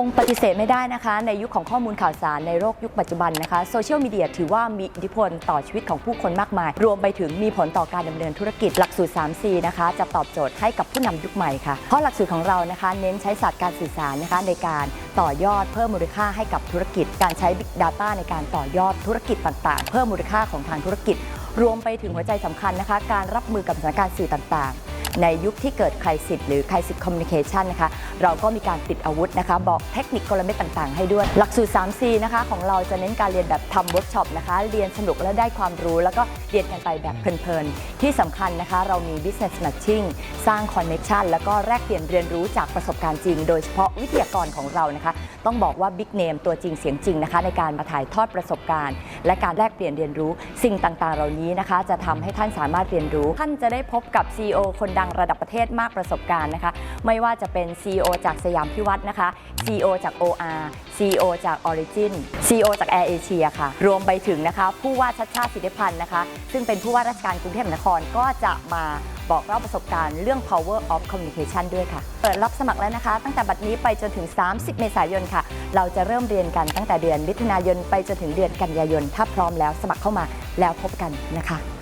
คงปฏิเสธไม่ได้นะคะ ในยุคของข้อมูลข่าวสารในโลกยุคปัจจุบันนะคะโซเชียลมีเดียถือว่ามีอิทธิพลต่อชีวิตของผู้คนมากมาย รวมไปถึงมีผลต่อการดำเนินธุรกิจหลักสูตร 3C นะคะ จะตอบโจทย์ให้กับผู้นำยุคใหม่ค่ะ เพราะหลักสูตรของเรานะคะ เน้นใช้ศาสตร์การสื่อสารนะคะ ในการต่อยอดเพิ่มมูลค่าให้กับธุรกิจ การใช้ Big Data ในการต่อยอดธุรกิจต่างๆ เพิ่มมูลค่าของทางธุรกิจ รวมไปถึงหัวใจสำคัญนะคะ การรับมือกับสถานการณ์สื่อต่างๆ ในยุคที่เกิดไครสิสหรือไครสิสคอมมิวนิเคชันนะคะเราก็มีการติดอาวุธนะคะบอกเทคนิคกลเม็ดต่างๆ ให้ด้วย หลักสูตร 3C นะคะของเราจะเน้นการเรียนแบบทำเวิร์กช็อปนะคะเรียนสนุกและได้ความรู้ แล้วก็เรียนกันไปแบบเพลินๆ ที่สำคัญนะคะเรามี business matching สร้าง connection แล้วก็แลกเปลี่ยนเรียนรู้จากประสบการณ์จริง โดยเฉพาะวิทยากรของเรานะคะต้องบอกว่า Big Name ตัวจริงเสียงจริงนะคะในการมาถ่ายทอดประสบการณ์ และการแลกเปลี่ยนเรียนรู้สิ่งต่างๆ เหล่านี้นะคะ จะทำให้ท่านสามารถเรียนรู้ ท่านจะได้พบกับ CEO คนดังระดับประเทศมากประสบการณ์นะคะ ไม่ว่าจะเป็น CEO จากสยามพิวัฒน์นะคะ CEO จาก OR CEO จาก Origin CEO จาก Air Asia ค่ะ รวมไปถึงนะคะ ผู้ว่าชัดชาติสิทธิพันธ์นะคะ ซึ่งเป็นผู้ว่าราชการกรุงเทพมหานครก็จะมาบอกเล่าประสบการณ์เรื่อง power of communication ด้วยค่ะ เปิดรับสมัครแล้วนะคะ ตั้งแต่บัดนี้ไปจนถึง 30 เมษายนค่ะ เราจะเริ่มเรียนกันตั้งแต่เดือนมิถุนายนไปจนถึงเดือนกันยายน ถ้าพร้อมแล้วสมัครเข้ามาแล้วพบกันนะคะ